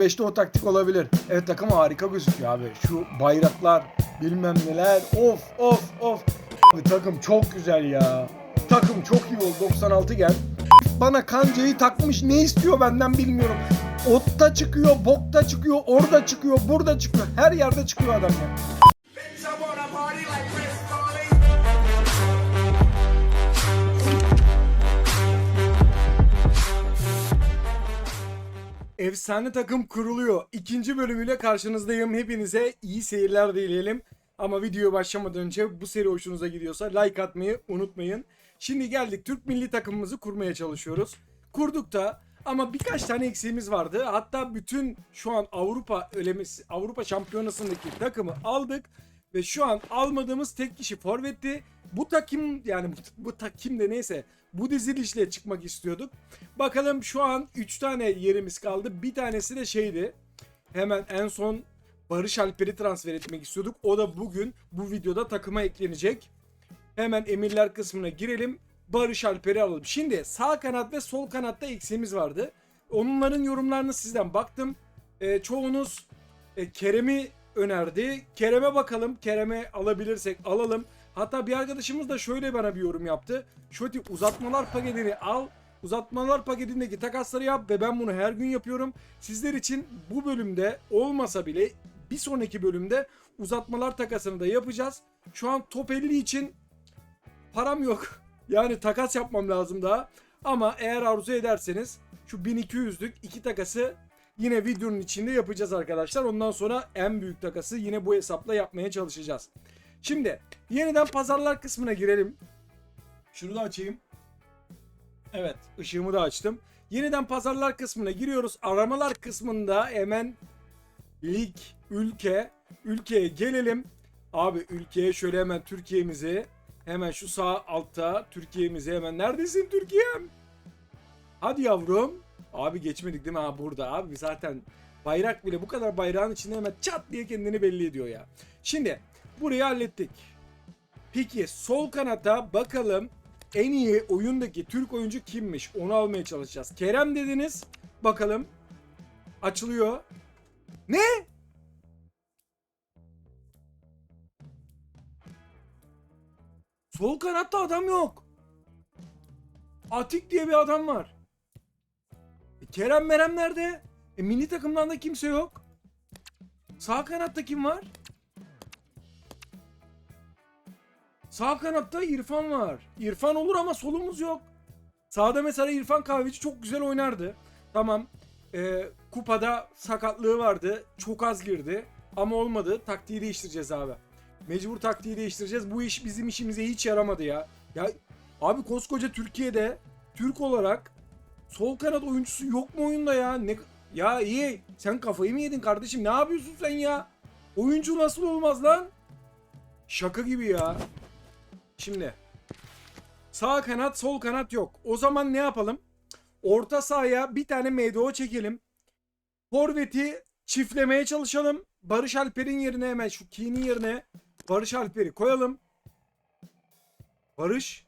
5'te o taktik olabilir. Evet takım harika gözüküyor abi. Şu bayraklar bilmem neler. Of of of. Abi takım çok güzel ya. Takım çok iyi oldu. 96 gel. Bana kancayı takmış ne istiyor benden bilmiyorum. Otta çıkıyor, bokta çıkıyor, orada çıkıyor, burada çıkıyor. Her yerde çıkıyor adam ya. Efsane takım kuruluyor. İkinci bölümüyle karşınızdayım. Hepinize iyi seyirler dileyelim. Ama videoya başlamadan önce bu seri hoşunuza gidiyorsa like atmayı unutmayın. Şimdi geldik Türk milli takımımızı kurmaya çalışıyoruz. Kurduk da ama birkaç tane eksiğimiz vardı. Hatta bütün şu an Avrupa ölemesi, Avrupa Şampiyonası'ndaki takımı aldık ve şu an almadığımız tek kişi forvetti. Bu takım yani bu, bu takım de neyse bu dizilişle çıkmak istiyorduk. Bakalım şu an 3 tane yerimiz kaldı. Bir tanesi de şeydi. Hemen en son Barış Alper'i transfer etmek istiyorduk. O da bugün bu videoda takıma eklenecek. Hemen emirler kısmına girelim. Barış Alper'i alalım. Şimdi sağ kanat ve sol kanatta eksiğimiz vardı. Onların yorumlarını sizden baktım. Ee, çoğunuz e, Kerem'i önerdi. Kerem'e bakalım. Kerem'e alabilirsek alalım. Hatta bir arkadaşımız da şöyle bana bir yorum yaptı. Şöyle uzatmalar paketini al. Uzatmalar paketindeki takasları yap ve ben bunu her gün yapıyorum. Sizler için bu bölümde olmasa bile bir sonraki bölümde uzatmalar takasını da yapacağız. Şu an top 50 için param yok. Yani takas yapmam lazım daha. Ama eğer arzu ederseniz şu 1200'lük iki takası yine videonun içinde yapacağız arkadaşlar. Ondan sonra en büyük takası yine bu hesapla yapmaya çalışacağız. Şimdi yeniden pazarlar kısmına girelim. Şunu da açayım. Evet ışığımı da açtım. Yeniden pazarlar kısmına giriyoruz. Aramalar kısmında hemen lig, ülke, ülkeye gelelim. Abi ülkeye şöyle hemen Türkiye'mizi hemen şu sağ altta Türkiye'mizi hemen neredesin Türkiye'm? Hadi yavrum. Abi geçmedik değil mi? Ha burada abi zaten bayrak bile bu kadar bayrağın içinde hemen çat diye kendini belli ediyor ya. Şimdi burayı hallettik. Peki sol kanata bakalım en iyi oyundaki Türk oyuncu kimmiş? Onu almaya çalışacağız. Kerem dediniz. Bakalım. Açılıyor. Ne? Sol kanatta adam yok. Atik diye bir adam var. E, Kerem Merem nerede? E, milli takımdan da kimse yok. Sağ kanatta kim var? Sağ kanatta İrfan var. İrfan olur ama solumuz yok. Sağda mesela İrfan Kahveci çok güzel oynardı. Tamam. e, kupada sakatlığı vardı. Çok az girdi. Ama olmadı. Taktiği değiştireceğiz abi. Mecbur taktiği değiştireceğiz. Bu iş bizim işimize hiç yaramadı ya. Ya abi koskoca Türkiye'de Türk olarak sol kanat oyuncusu yok mu oyunda ya? Ne ya iyi. Sen kafayı mı yedin kardeşim? Ne yapıyorsun sen ya? Oyuncu nasıl olmaz lan? Şaka gibi ya. Şimdi sağ kanat sol kanat yok. O zaman ne yapalım? Orta sahaya bir tane MDO çekelim. Forvet'i çiftlemeye çalışalım. Barış Alper'in yerine hemen şu Keen'in yerine Barış Alper'i koyalım. Barış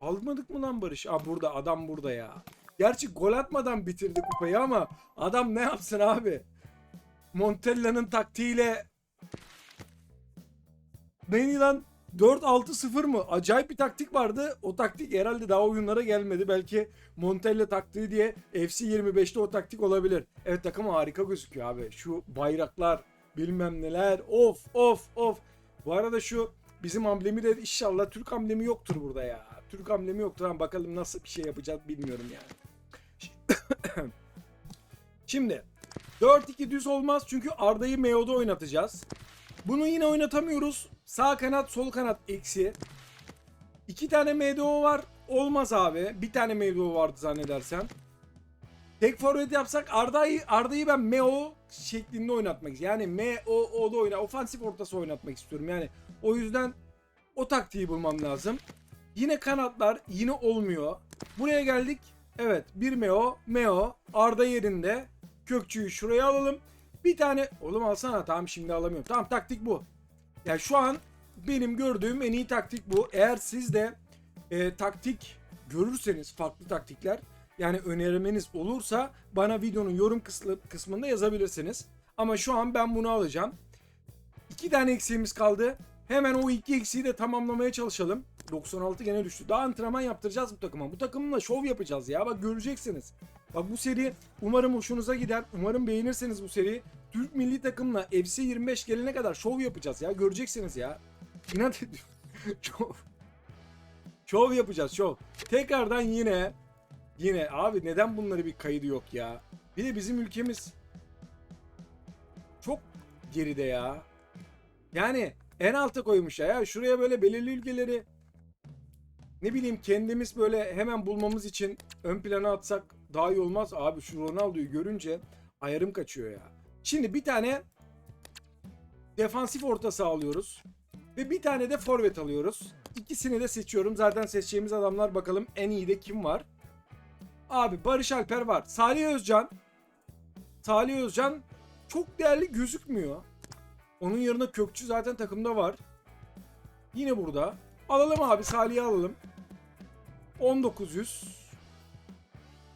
almadık mı lan Barış? Aa burada adam burada ya. Gerçi gol atmadan bitirdi kupayı ama adam ne yapsın abi? Montella'nın taktiğiyle Neydi lan? 4-6-0 mı? Acayip bir taktik vardı. O taktik herhalde daha oyunlara gelmedi. Belki Montella taktiği diye FC 25'te o taktik olabilir. Evet takım harika gözüküyor abi. Şu bayraklar bilmem neler. Of of of. Bu arada şu bizim amblemi de inşallah Türk amblemi yoktur burada ya. Türk amblemi yoktur ama bakalım nasıl bir şey yapacağız bilmiyorum yani. Şimdi 4-2 düz olmaz çünkü Arda'yı Meo'da oynatacağız. Bunu yine oynatamıyoruz. Sağ kanat, sol kanat eksi. İki tane MDO var. Olmaz abi. Bir tane MDO vardı zannedersem. Tek forvet yapsak Arda'yı Arda'yı ben MEO şeklinde oynatmak istiyorum. Yani MEO'da oyna, ofansif ortası oynatmak istiyorum. Yani o yüzden o taktiği bulmam lazım. Yine kanatlar yine olmuyor. Buraya geldik. Evet bir Meo, Meo, Arda yerinde. Kökçüyü şuraya alalım. Bir tane oğlum alsana tamam şimdi alamıyorum. Tamam taktik bu. Yani şu an benim gördüğüm en iyi taktik bu. Eğer siz de e, taktik görürseniz farklı taktikler yani önermeniz olursa bana videonun yorum kısmı, kısmında yazabilirsiniz. Ama şu an ben bunu alacağım. İki tane eksiğimiz kaldı. Hemen o iki eksiği de tamamlamaya çalışalım. 96 gene düştü. Daha antrenman yaptıracağız bu takıma. Bu takımla şov yapacağız ya. Bak göreceksiniz. Bak bu seri umarım hoşunuza gider. Umarım beğenirsiniz bu seriyi. Türk milli takımla FC 25 gelene kadar şov yapacağız ya. Göreceksiniz ya. İnat ediyorum. şov. Şov yapacağız şov. Tekrardan yine yine abi neden bunları bir kaydı yok ya? Bir de bizim ülkemiz çok geride ya. Yani en alta koymuş ya. ya. Şuraya böyle belirli ülkeleri ne bileyim kendimiz böyle hemen bulmamız için ön plana atsak daha iyi olmaz. Abi şu Ronaldo'yu görünce ayarım kaçıyor ya. Şimdi bir tane defansif orta sağlıyoruz. Ve bir tane de forvet alıyoruz. İkisini de seçiyorum. Zaten seçeceğimiz adamlar bakalım en iyi de kim var. Abi Barış Alper var. Salih Özcan. Salih Özcan çok değerli gözükmüyor. Onun yanında Kökçü zaten takımda var. Yine burada. Alalım abi Salih'i alalım. 1900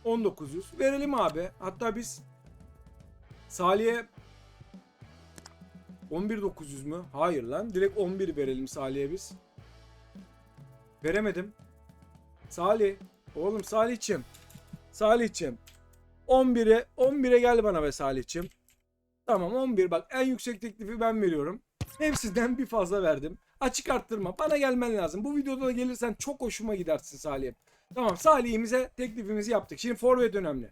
1900 verelim abi. Hatta biz Salih'e 11900 mü? Hayır lan. Direkt 11 verelim Salih'e biz. Veremedim. Salih. Oğlum Salih'cim. Salih'cim. 11'e 11'e gel bana be Salih'cim. Tamam 11 bak en yüksek teklifi ben veriyorum. Hepsinden bir fazla verdim. Açık arttırma. Bana gelmen lazım. Bu videoda da gelirsen çok hoşuma gidersin Salih'im. Tamam Salih'imize teklifimizi yaptık. Şimdi forvet önemli.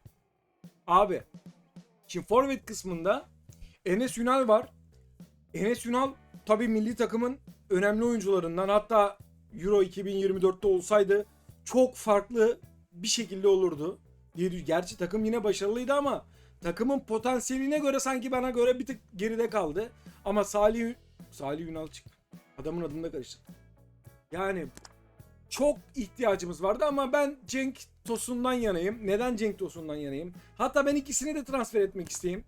Abi. Şimdi forvet kısmında Enes Ünal var. Enes Ünal tabii milli takımın önemli oyuncularından. Hatta Euro 2024'te olsaydı çok farklı bir şekilde olurdu. Gerçi takım yine başarılıydı ama takımın potansiyeline göre sanki bana göre bir tık geride kaldı. Ama Salih Salih Ünal çıktı. Adamın adını da karıştırdım. Yani çok ihtiyacımız vardı ama ben Cenk Tosun'dan yanayım. Neden Cenk Tosun'dan yanayım? Hatta ben ikisini de transfer etmek isteyeyim.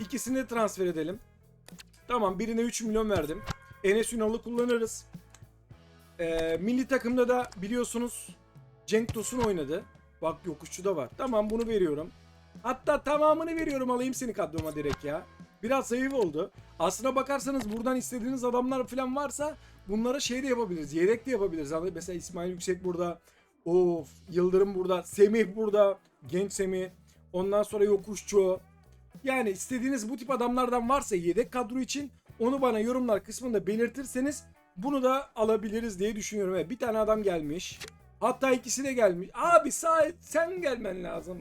İkisini de transfer edelim. Tamam birine 3 milyon verdim. Enes Ünal'ı kullanırız. Ee, milli takımda da biliyorsunuz Cenk Tosun oynadı. Bak yokuşçu da var. Tamam bunu veriyorum. Hatta tamamını veriyorum alayım seni kadroma direkt ya. Biraz zayıf oldu. Aslına bakarsanız buradan istediğiniz adamlar falan varsa bunlara şey de yapabiliriz. Yedek de yapabiliriz. Hani mesela İsmail Yüksek burada. Of Yıldırım burada. Semih burada. Genç Semih. Ondan sonra Yokuşçu. Yani istediğiniz bu tip adamlardan varsa yedek kadro için onu bana yorumlar kısmında belirtirseniz bunu da alabiliriz diye düşünüyorum. Evet, bir tane adam gelmiş. Hatta ikisi de gelmiş. Abi sağ sen gelmen lazım.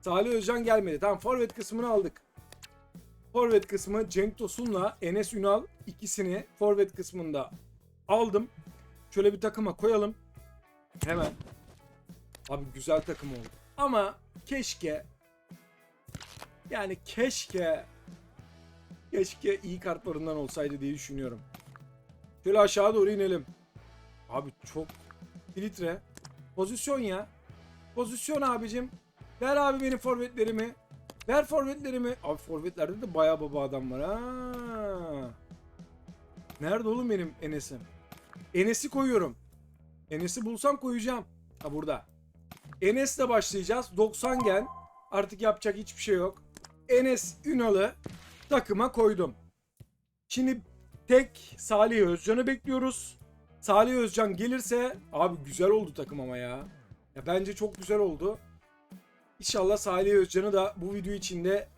Salih Özcan gelmedi. Tamam forvet kısmını aldık. Forvet kısmı Cenk Tosun'la Enes Ünal ikisini forvet kısmında aldım. Şöyle bir takıma koyalım. Hemen. Abi güzel takım oldu. Ama keşke yani keşke keşke iyi kartlarından olsaydı diye düşünüyorum. Şöyle aşağı doğru inelim. Abi çok filtre. Pozisyon ya. Pozisyon abicim. Ver abi benim forvetlerimi. Ver forvetlerimi. Abi forvetlerde de bayağı baba adam var ha. Nerede oğlum benim Enes'im? Enes'i koyuyorum. Enes'i bulsam koyacağım. Ha burada. Enes'le başlayacağız. 90 gen. Artık yapacak hiçbir şey yok. Enes Ünal'ı takıma koydum. Şimdi tek Salih Özcan'ı bekliyoruz. Salih Özcan gelirse abi güzel oldu takım ama ya. Ya bence çok güzel oldu. İnşallah Salih Özcan'ı da bu video içinde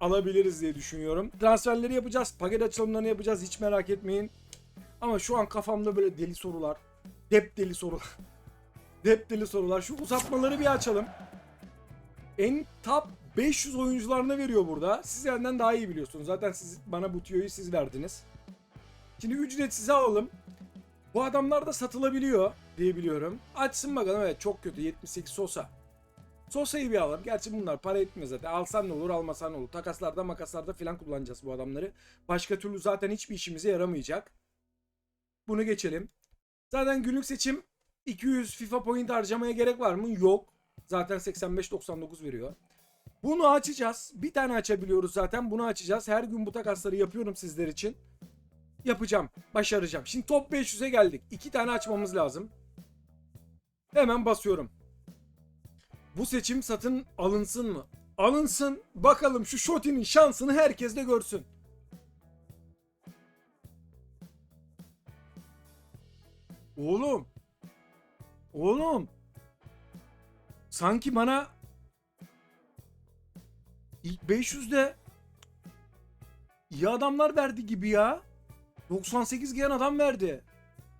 alabiliriz diye düşünüyorum. Transferleri yapacağız. Paket açılımlarını yapacağız. Hiç merak etmeyin. Ama şu an kafamda böyle deli sorular. Dep deli sorular. Dep deli sorular. Şu uzatmaları bir açalım. En top 500 oyuncularına veriyor burada. Siz benden daha iyi biliyorsunuz. Zaten siz bana bu tüyoyu siz verdiniz. Şimdi ücretsiz alalım. Bu adamlar da satılabiliyor diye biliyorum. Açsın bakalım evet çok kötü 78 Sosa. Sosa'yı bir alalım. Gerçi bunlar para etmiyor zaten. Alsan ne olur almasan ne olur. Takaslarda makaslarda filan kullanacağız bu adamları. Başka türlü zaten hiçbir işimize yaramayacak. Bunu geçelim. Zaten günlük seçim 200 FIFA point harcamaya gerek var mı? Yok. Zaten 85-99 veriyor. Bunu açacağız. Bir tane açabiliyoruz zaten. Bunu açacağız. Her gün bu takasları yapıyorum sizler için. Yapacağım. Başaracağım. Şimdi top 500'e geldik. İki tane açmamız lazım. Hemen basıyorum. Bu seçim satın alınsın mı? Alınsın. Bakalım şu Shoti'nin şansını herkes de görsün. Oğlum. Oğlum. Sanki bana ilk 500'de iyi adamlar verdi gibi ya. 98 giyen adam verdi.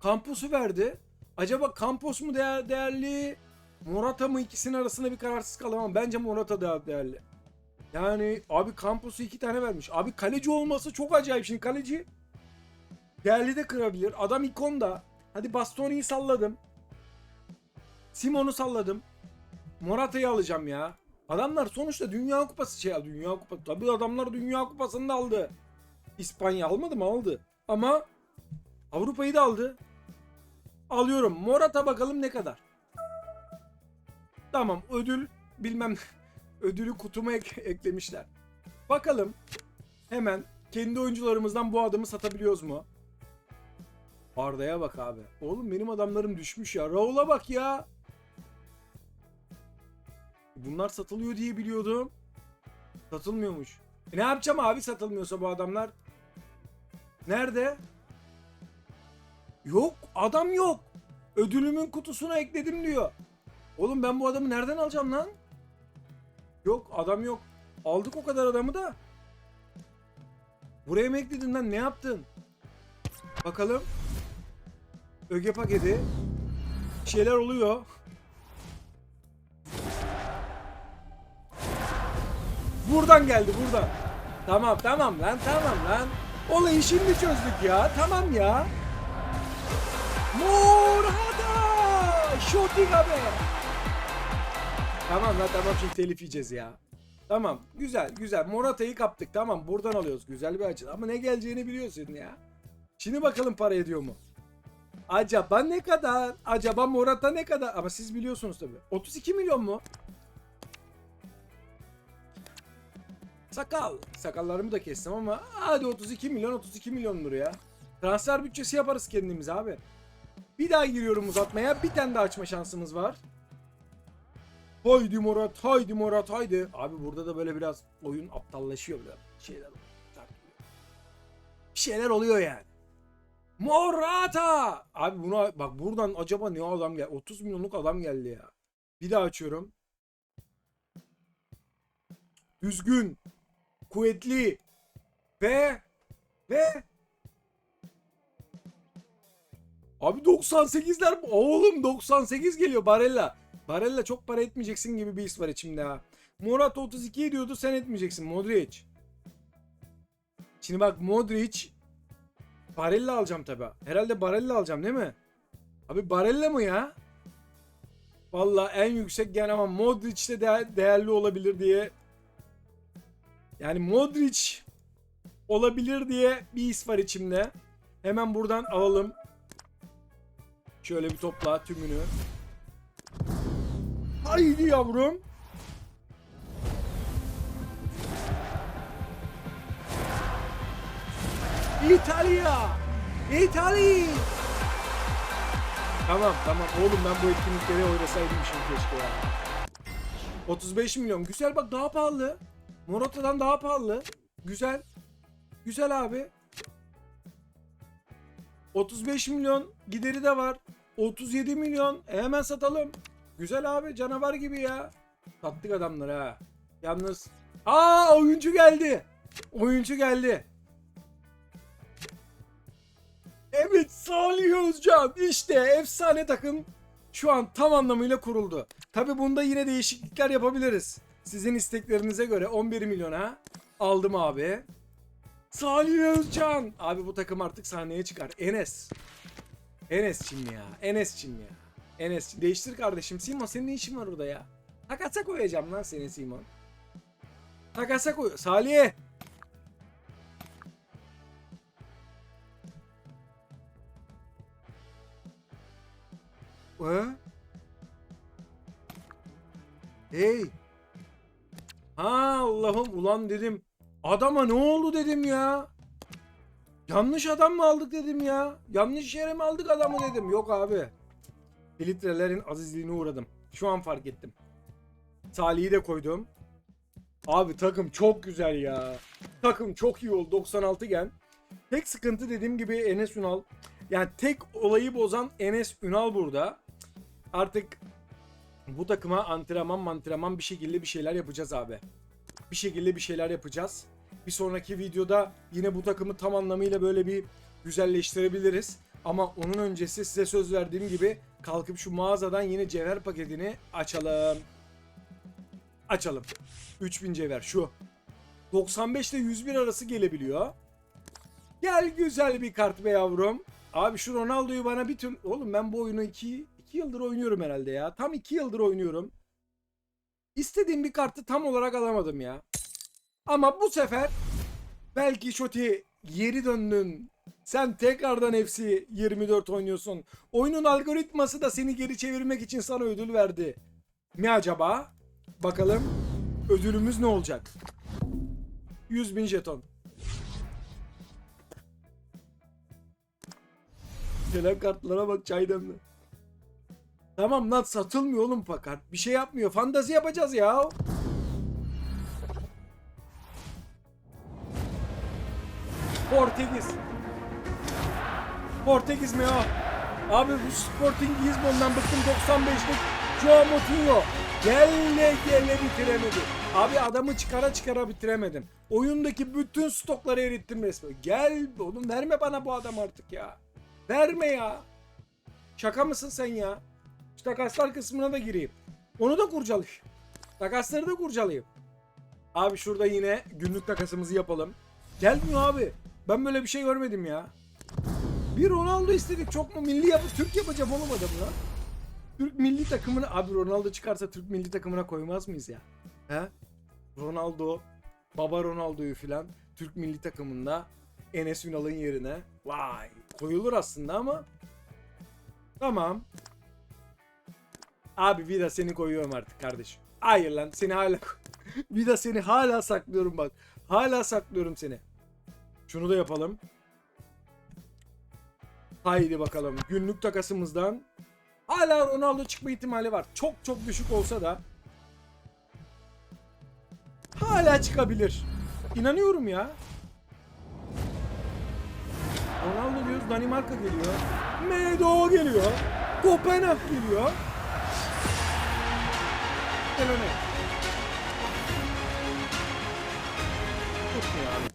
Campus'u verdi. Acaba Campos mu değer, değerli? Morata mı ikisinin arasında bir kararsız kaldım ama bence Morata daha değerli. Yani abi Campos'u iki tane vermiş. Abi kaleci olması çok acayip. Şimdi kaleci değerli de kırabilir. Adam ikon da. Hadi Bastoni'yi salladım. Simon'u salladım. Morata'yı alacağım ya. Adamlar sonuçta Dünya Kupası şey Dünya Kupası. Tabii adamlar Dünya Kupası'nı da aldı. İspanya almadı mı? Aldı. Ama Avrupa'yı da aldı. Alıyorum. Morata bakalım ne kadar. Tamam ödül bilmem ödülü kutuma ek- eklemişler. Bakalım hemen kendi oyuncularımızdan bu adamı satabiliyoruz mu? Arda'ya bak abi. Oğlum benim adamlarım düşmüş ya. Raul'a bak ya. Bunlar satılıyor diye biliyordum. Satılmıyormuş. E ne yapacağım abi satılmıyorsa bu adamlar? Nerede? Yok adam yok. Ödülümün kutusuna ekledim diyor. Oğlum ben bu adamı nereden alacağım lan? Yok adam yok. Aldık o kadar adamı da. Buraya mı ekledin lan ne yaptın? Bakalım. Öge paketi. Bir şeyler oluyor. Buradan geldi buradan. Tamam tamam lan tamam lan. Olayı şimdi çözdük ya. Tamam ya. Morata! Şotiga be! Tamam lan tamam şimdi telif yiyeceğiz ya. Tamam güzel güzel Morata'yı kaptık tamam buradan alıyoruz güzel bir açı ama ne geleceğini biliyorsun ya. Şimdi bakalım para ediyor mu? Acaba ne kadar? Acaba Morata ne kadar? Ama siz biliyorsunuz tabii. 32 milyon mu? Sakal. Sakallarımı da kestim ama hadi 32 milyon 32 milyondur ya. Transfer bütçesi yaparız kendimiz abi. Bir daha giriyorum uzatmaya. Bir tane daha açma şansımız var. Haydi Murat, haydi Murat, haydi. Abi burada da böyle biraz oyun aptallaşıyor biraz. Şeyler. Bir şeyler oluyor yani. Morata! Abi buna bak buradan acaba ne adam geldi? 30 milyonluk adam geldi ya. Bir daha açıyorum. Düzgün. Kuvvetli. Ve ve Abi 98'ler oğlum 98 geliyor Barella. Barella çok para etmeyeceksin gibi bir his var içimde ha. Murat 32 diyordu sen etmeyeceksin Modric. Şimdi bak Modric Barella alacağım tabi. Herhalde Barella alacağım değil mi? Abi Barella mı ya? Vallahi en yüksek yani ama Modric de değer- değerli olabilir diye. Yani Modric olabilir diye bir his var içimde. Hemen buradan alalım. Şöyle bir topla tümünü. Haydi yavrum. İtalya! İtalya! Tamam tamam oğlum ben bu etkinlikleri oynasaydım şimdi keşke ya. 35 milyon. Güzel bak daha pahalı. Morata'dan daha pahalı. Güzel. Güzel abi. 35 milyon gideri de var. 37 milyon. E hemen satalım. Güzel abi canavar gibi ya. Sattık adamları ha. Yalnız. Aa oyuncu geldi. Oyuncu geldi. Evet Salih Özcan. İşte efsane takım şu an tam anlamıyla kuruldu. Tabi bunda yine değişiklikler yapabiliriz. Sizin isteklerinize göre 11 milyona aldım abi. Salih Özcan. Abi bu takım artık sahneye çıkar. Enes. Enes'cim ya. Enes'cim ya. Enes değiştir kardeşim. Simon senin ne işin var orada ya? Takasa koyacağım lan seni Simon. Takasa koy. Salih. Ee? Hey. Ha Allah'ım ulan dedim. Adama ne oldu dedim ya. Yanlış adam mı aldık dedim ya. Yanlış yere mi aldık adamı dedim. Yok abi. Filtrelerin azizliğine uğradım. Şu an fark ettim. Salih'i de koydum. Abi takım çok güzel ya. Takım çok iyi oldu 96 gen. Tek sıkıntı dediğim gibi Enes Ünal. Yani tek olayı bozan Enes Ünal burada. Artık bu takıma antrenman mantrenman bir şekilde bir şeyler yapacağız abi. Bir şekilde bir şeyler yapacağız. Bir sonraki videoda yine bu takımı tam anlamıyla böyle bir güzelleştirebiliriz. Ama onun öncesi size söz verdiğim gibi kalkıp şu mağazadan yine cevher paketini açalım. Açalım. 3000 cevher şu. 95 ile 101 arası gelebiliyor. Gel güzel bir kart be yavrum. Abi şu Ronaldo'yu bana bir tüm... Oğlum ben bu oyunu 2 2 yıldır oynuyorum herhalde ya. Tam 2 yıldır oynuyorum. İstediğim bir kartı tam olarak alamadım ya. Ama bu sefer belki Şoti geri döndün. Sen tekrardan FC 24 oynuyorsun. Oyunun algoritması da seni geri çevirmek için sana ödül verdi. Mi acaba? Bakalım ödülümüz ne olacak? 100 bin jeton. Gelen kartlara bak çay demle. Tamam lan satılmıyor oğlum fakat. Bir şey yapmıyor. Fantazi yapacağız ya. Portekiz. Portekiz mi ya? Abi bu Sporting Lisbon'dan bıktım 95'lik Joao Moutinho. Gelle gelle bitiremedi. Abi adamı çıkara çıkara bitiremedim. Oyundaki bütün stokları erittim resmen. Gel oğlum verme bana bu adam artık ya. Verme ya. Şaka mısın sen ya? Şu takaslar kısmına da gireyim. Onu da kurcalayayım. Takasları da kurcalayayım. Abi şurada yine günlük takasımızı yapalım. Gelmiyor abi. Ben böyle bir şey görmedim ya. Bir Ronaldo istedik. Çok mu milli yapı Türk yapacağım oğlum adamı lan. Türk milli takımına abi Ronaldo çıkarsa Türk milli takımına koymaz mıyız ya? He? Ronaldo, baba Ronaldo'yu filan Türk milli takımında Enes Ünal'ın yerine. Vay, koyulur aslında ama Tamam. Abi Vida seni koyuyorum artık kardeşim. Hayır lan seni hala Vida seni hala saklıyorum bak. Hala saklıyorum seni. Şunu da yapalım. Haydi bakalım. Günlük takasımızdan hala Ronaldo çıkma ihtimali var. Çok çok düşük olsa da hala çıkabilir. İnanıyorum ya. Ronaldo diyoruz Danimarka geliyor. Medo geliyor. Kopenhag geliyor. Tutmuyor abi.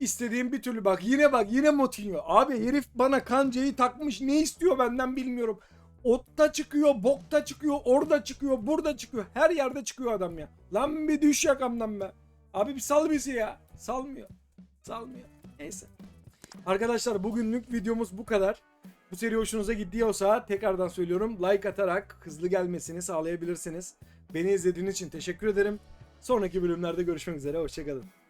İstediğim bir türlü bak yine bak yine Motinho. Abi herif bana kancayı takmış ne istiyor benden bilmiyorum. Otta çıkıyor, bokta çıkıyor, orada çıkıyor, burada çıkıyor. Her yerde çıkıyor adam ya. Lan bir düş yakamdan be. Abi bir sal bizi ya. Salmıyor. Salmıyor. Neyse. Arkadaşlar bugünlük videomuz bu kadar. Bu seri hoşunuza gidiyorsa tekrardan söylüyorum like atarak hızlı gelmesini sağlayabilirsiniz. Beni izlediğiniz için teşekkür ederim. Sonraki bölümlerde görüşmek üzere. Hoşçakalın.